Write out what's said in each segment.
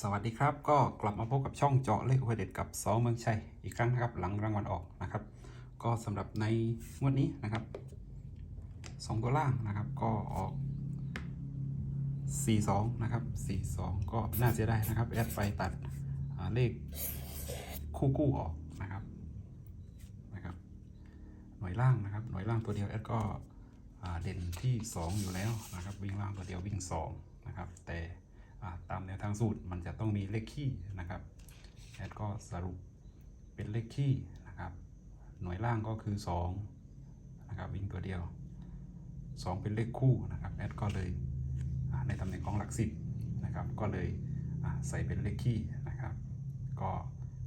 สวัสดีครับก็กลับมาพบกับช่องเจาะเลขหวยเด็ดกับสอเมืองชัยอีกครั้งนะครับหลังรางวัลออกนะครับ ก็สำหรับในงวดนี้นะครับสองตัวล่างนะครับก็ออก 42 นะครับ 42 ก็น่าเสียดายนะครับแอดไปตัดเลขคู่กู้ออกนะครับนะครับ หน่วยล่างนะครับหน่วยล่างตัวเดียวแอดก็เด่นที่ 2 อยู่แล้วนะครับวิ่งล่างตัวเดียววิ่ง2นะครับแต่ ตามแนวทางสูตรมันจะต้องมีเลขคี่นะครับแอดก็สรุปเป็นเลขคี่นะครับหน่วยล่างก็คือ2นะครับวิ่งตัวเดียว 2 เป็นเลขคู่นะครับแอดก็เลยในตำแหน่งของหลักสิบนะครับก็เลยใส่เป็นเลขคี่นะครับก็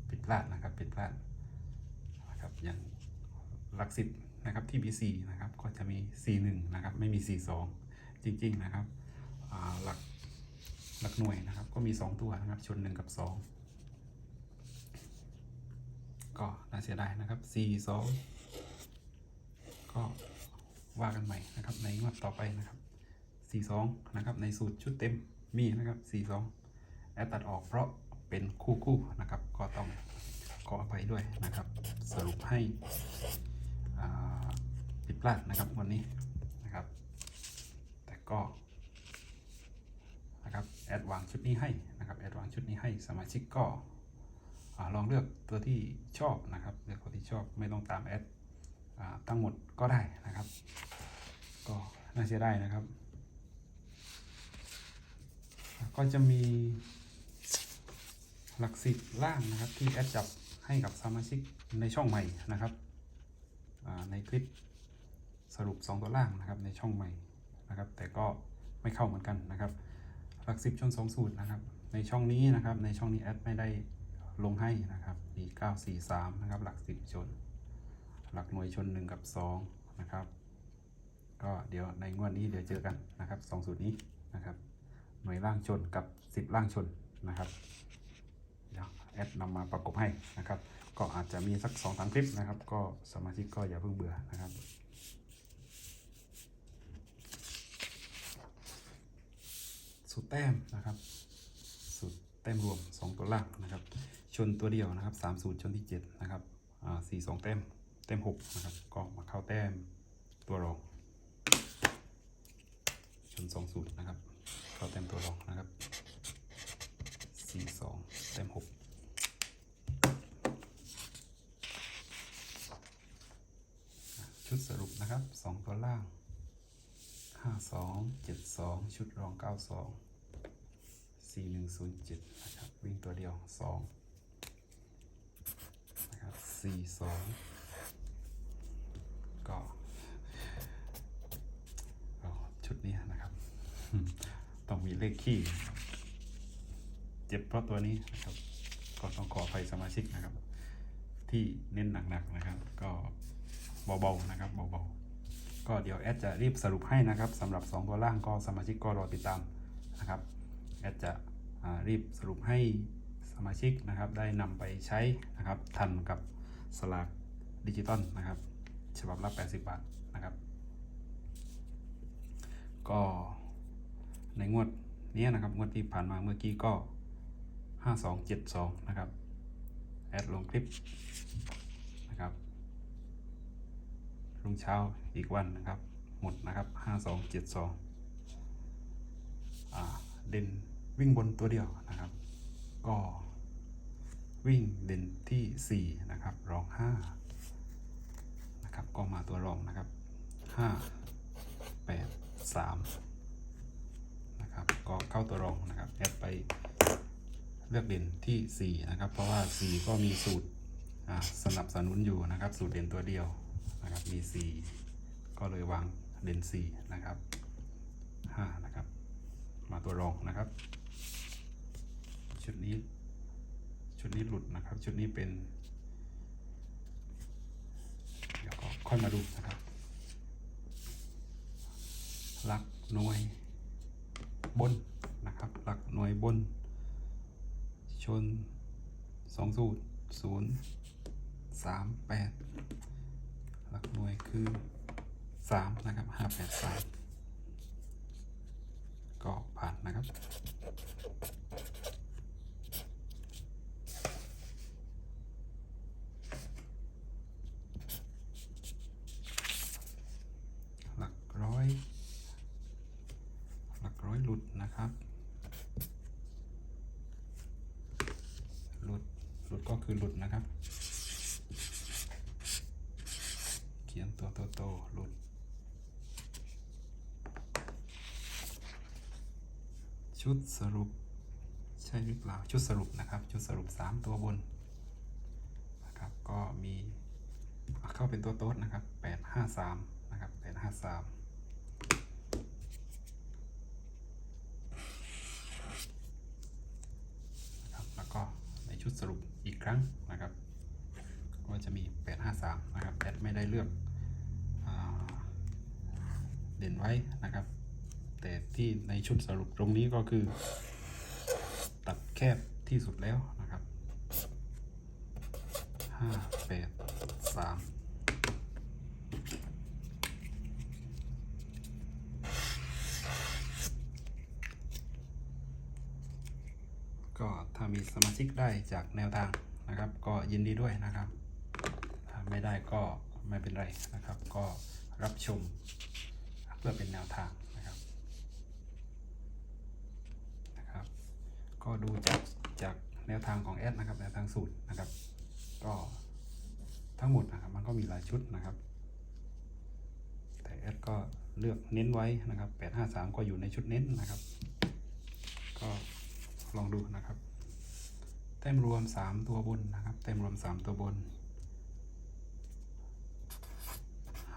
ผิดพลาดนะครับผิดพลาดนะครับอย่างหลักสิบนะครับที่ B4 นะครับก็จะมี C1 นะครับไม่มี C2 จริงๆนะครับหลัก หลักหน่วยนะครับ ก็มี 2 ตัวนะครับ ชน 1 กับ 2 ก็น่าเสียดายนะครับ C2 ก็ว่ากันใหม่นะครับ ในงวดต่อไปนะครับ 42 นะครับ ในสูตรชุดเต็มมีนะครับ 42แอดตัดออกเพราะเป็นคู่คู่นะครับ ก็ต้องขออภัยด้วยนะครับ สรุปให้ผิดพลาดนะครับวันนี้นะครับ แต่ก็ แอดวางชุดนี้ให้นะครับแอดวางชุดนี้ให้สมาชิกก็ลองเลือกตัวที่ชอบนะครับเลือกตัวที่ชอบไม่ต้องตามแอดทั้งหมดก็ได้นะครับ ก็น่าเสียดายนะครับ ก็จะมีหลักสิบล่างนะครับที่แอดจับให้กับสมาชิกในช่องใหม่นะครับในคลิปสรุป 2 ตัวล่างนะครับในช่องใหม่นะครับ แต่ก็ไม่เข้าเหมือนกันนะครับ หลักสิบชนสองสูตรนะครับ ในช่องนี้นะครับ ในช่องนี้แอดไม่ได้ลงให้นะครับมี9 4 3นะครับ หลักสิบชน หลักหน่วยชน1กับ2นะครับ ก็เดี๋ยวในงวดนี้เดี๋ยวเจอกันนะครับสองสูตรนี้นะครับ หน่วยล่างชนกับ10ล่างชนนะครับเดี๋ยวแอดนำมาประกบให้นะครับ ก็อาจจะมีสัก2องสามคลิปนะครับ ก็สมาชิกก็อย่าเพิ่งเบื่อนะครับ สูตรแต้มนะครับสูตรแต้มรวม 2 ตัวล่างนะครับ ชนตัวเดียวนะครับ3สูตรชนที่ 7 นะครับสี่สองแต้มแต้ม6นะครับก็มาเข้าแต้มตัวรอง ชนสองสูตรนะครับ เข้าเต็มตัวรองนะครับสี่สองเต็มหกชุดสรุปนะครับสองตัวล่างห้าสองเจ็ดสองชุดรองเก้า สี่หนึ่งศูนย์เจ็ดนะครับวิ่งตัวเดียวสองนะครับสี่สองก็ก็ชุดนี้นะครับ ต้องมีเลขขี้ เจ็บเพราะตัวนี้นะครับก็ต้องขออภัยสมาชิกนะครับ ที่เน้นหนักๆนะครับ ก็เบาๆนะครับเบาๆก็เดี๋ยวแอดจะรีบสรุปให้นะครับสำหรับ 2 ตัวล่างก็สมาชิกก็รอติดตามนะครับ แอดจะรีบสรุปให้สมาชิกนะครับ ได้นำไปใช้นะครับ ทันกับสลากดิจิตอลนะครับ ฉบับละ 80 บาทนะครับ ก็ในงวดนี้นะครับ งวดที่ผ่านมาเมื่อกี้ก็ 5272 นะครับ แอดลงคลิปนะครับรุ่งเช้าอีกวันนะครับ หมดนะครับ 5272 อ่าเด่น วิ่งบนตัวเดียวนะครับ ก็วิ่งเด่นที่ 4 นะครับ รอง 5 นะครับ ก็มาตัวรองนะครับ 5 8 3 นะครับ ก็เข้าตัวรองนะครับ แอดไปเลือกเด่นที่ 4 นะครับ เพราะว่า 4 ก็มีสูตรสนับสนุนอยู่นะครับ สูตรเด่นตัวเดียวนะครับ มี 4 ก็เลยวางเด่น4 นะครับ 5 นะครับ มาตัวรองนะครับ ชุดนี้ ชุดนี้หลุดนะครับ ชุดนี้เป็น เดี๋ยวก็ค่อยมาดูนะครับหลักหน่วยบนนะครับ หลักหน่วยบน ชนสองสูตรศูนย์สามแปดหลักหน่วยคือสามนะครับห้าแปดสามก็ผ่านนะครับ ก็คือหลุดนะครับ เขียนตัวโตๆหลุด ชุดสรุป ใช่หรือเปล่า ชุดสรุปนะครับ ชุดสรุป 3 ตัวบนนะครับ ก็มีเข้าเป็นตัวโต๊ดนะครับ 853 นะครับ 853 นะครับแล้วก็ใน ชุดสรุปอีกครั้งนะครับ ก็จะมี 853 นะครับแอดไม่ได้เลือกอเด่นไว้นะครับ แต่ที่ในชุดสรุปตรงนี้ก็คือ ตัดแคบที่สุดแล้วนะครับ 5 8 3 ก็ถ้า มีสมาชิกได้จากแนวทางนะครับ ก็ยินดีด้วยนะครับถ้าไม่ได้ก็ไม่เป็นไรนะครับ ก็รับชมเพื่อเป็นแนวทางนะครับนะครับ ก็ดูจากจากแนวทางของแอดนะครับแนวทางสูตรนะครับ ก็ทั้งหมดนะครับมันก็มีหลายชุดนะครับ แต่แอดก็เลือกเน้นไว้นะครับ853 ก็อยู่ในชุดเน้นนะครับ ก็ลองดูนะครับ ต้มรวม 3 ตัวบนนะครับแต้มรวม 3 ตัวบน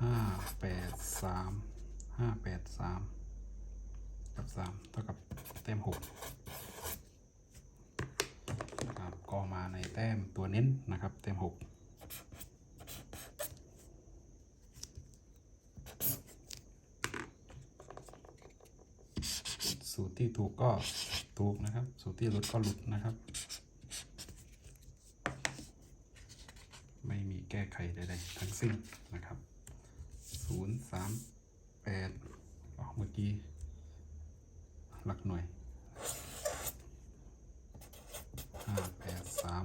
5 8 3 5 8 3 กับ 3 เท่ากับแต้ม6ครับก็มาในแต้มตัวเน้นนะครับแต้ม 6สูตรที่ถูกก็ถูกนะครับ สูตรที่หลุดก็หลุดนะครับ ไม่มีแก้ไขใดๆทั้ง สิ้นนะครับศูนย์สามแปดอ๋อเมื่อกี้หลักหน่วยห้าแปดสาม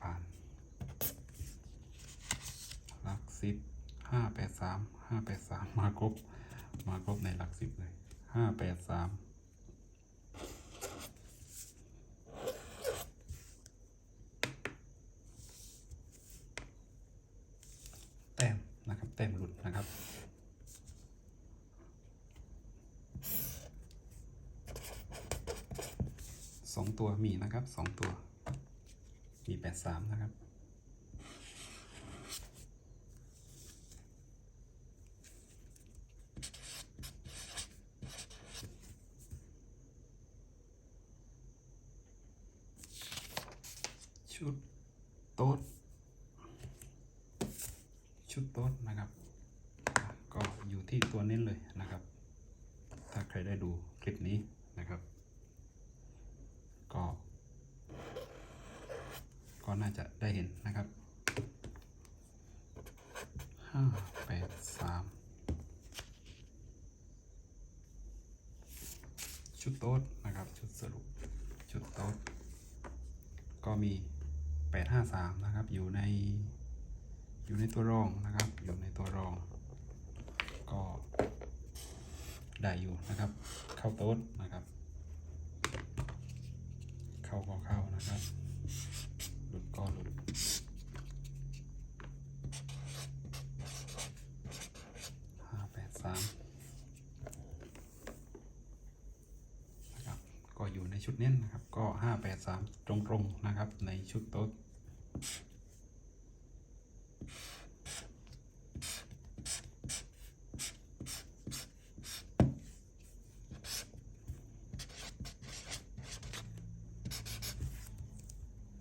ผ่านหลักสิบห้าแปดสามห้าแปดสามมาครบมาครบในหลักสิบเลยห้าแปดสามแต้ม นะครับแต้มหลุดนะครับสองตัวมีนะครับสองตัวมีแปดสามนะครับชุดโต๊ด ชุดโต๊ดนะครับ ก็อยู่ที่ตัวเน้นเลยนะครับ ถ้าใครได้ดูคลิปนี้นะครับ ก็ ก็น่าจะได้เห็นนะครับห้าแปดสามชุดโต๊ดนะครับ ชุดสรุปชุดโต๊ดก็มี 853 นะครับ อยู่ใน อยู่ในตัวรองนะครับ อยู่ในตัวรอง ก็ได้อยู่นะครับ เข้าโต๊ดนะครับ เข้าก็เข้านะครับหลุดก็หลุดห้าแปดสามนะครับ ก็อยู่ในชุดเน้นนะครับ ก็ห้าแปดสามตรงๆนะครับ ในชุดโต๊ด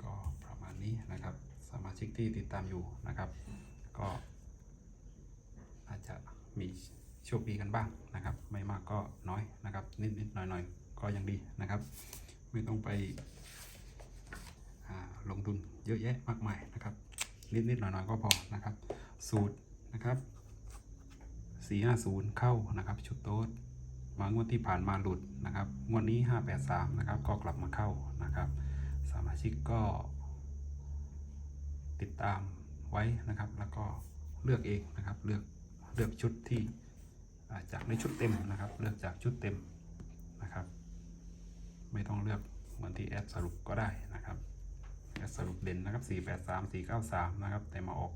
ก็ประมาณนี้นะครับ สมาชิก ที่ติดตามอยู่นะครับ ก็อาจจะมีโชคดีกันบ้างนะครับ ไม่มากก็น้อยนะครับ นิดนิดหน่อยหน่อยก็ยังดีนะครับ ไม่ต้องไปลงทุนเยอะแยะมากมายนะครับ นิดนิดหน่อยหน่อยก็พอนะครับ สูตรนะครับ450 เข้านะครับชุดโต๊ดมางวดที่ผ่านมาหลุดนะครับ งวดนี้ 583 นะครับ ก็กลับมาเข้านะครับ สมาชิกก็ ติดตามไว้นะครับ แล้วก็เลือกเองนะครับ เลือกเลือกชุดที่าจากในชุดเต็มนะครับ เลือกจากชุดเต็มนะครับ ไม่ต้องเลือกเหมือนที่แอดสรุปก็ได้นะครับแอดสรุปเด่นนะครับสี่แปดสามสี่เก้าสามนะครับ แต่มาออก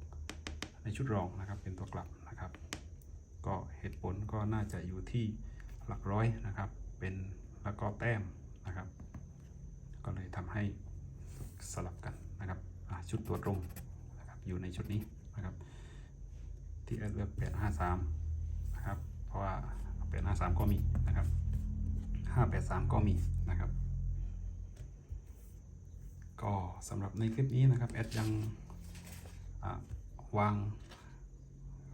ในชุดรองนะครับ เป็นตัวกลับนะครับ ก็เหตุผลก็น่าจะอยู่ที่หลักร้อยนะครับ เป็นแล้วก็แต้มนะครับ ก็เลยทำให้สลับ ชุดตัวตรงนะครับอยู่ในชุดนี้นะครับ ที่แอดเลือกแปดห้าสามนะครับ เพราะว่าแปดห้าสามก็มีนะครับห้าแปดสามก็มีนะครับ ก็สำหรับในคลิปนี้นะครับแอดยังวาง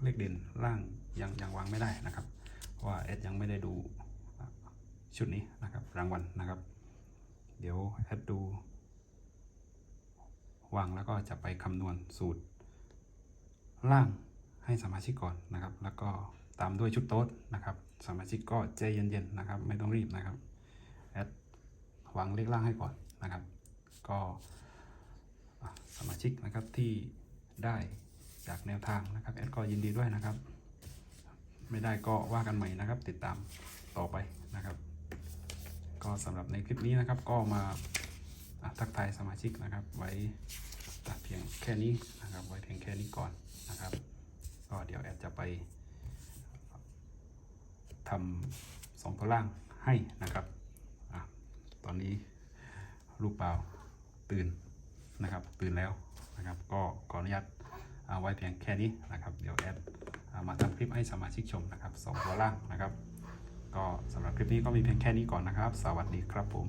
เลขเด่นล่างยังยังวางไม่ได้นะครับ เพราะว่าแอดยังไม่ได้ดูชุดนี้นะครับรางวัลนะครับ เดี๋ยวแอดดู วางแล้วก็จะไปคำนวณสูตร ล่างให้สมาชิกก่อนนะครับ แล้วก็ตามด้วยชุดโต๊ดนะครับ สมาชิกก็ใจเย็นๆนะครับ ไม่ต้องรีบนะครับแอดวางเลขล่างให้ก่อนนะครับ ก็สมาชิกนะครับที่ได้จากแนวทางนะครับแอดก็ยินดีด้วยนะครับ ไม่ได้ก็ว่ากันใหม่นะครับ ติดตามต่อไปนะครับ ก็สำหรับในคลิปนี้นะครับก็มา ทักทายสมาชิกนะครับ ไว้เพียงแค่นี้นะครับ ไว้เพียงแค่นี้ก่อนนะครับ ก็เดี๋ยวแอดจะไปทำสองตัวล่างให้นะครับอตอนนี้ลูกเปล่าตื่นนะครับ ตื่นแล้วนะครับ ก็ขออนุญาตเอาไว้เพียงแค่นี้นะครับ เดี๋ยวแอดมาทำคลิปให้สมาชิกชมนะครับสองตัวล่างนะครับ ก็สำหรับคลิปนี้ก็มีเพียงแค่นี้ก่อนนะครับ สวัสดีครับผม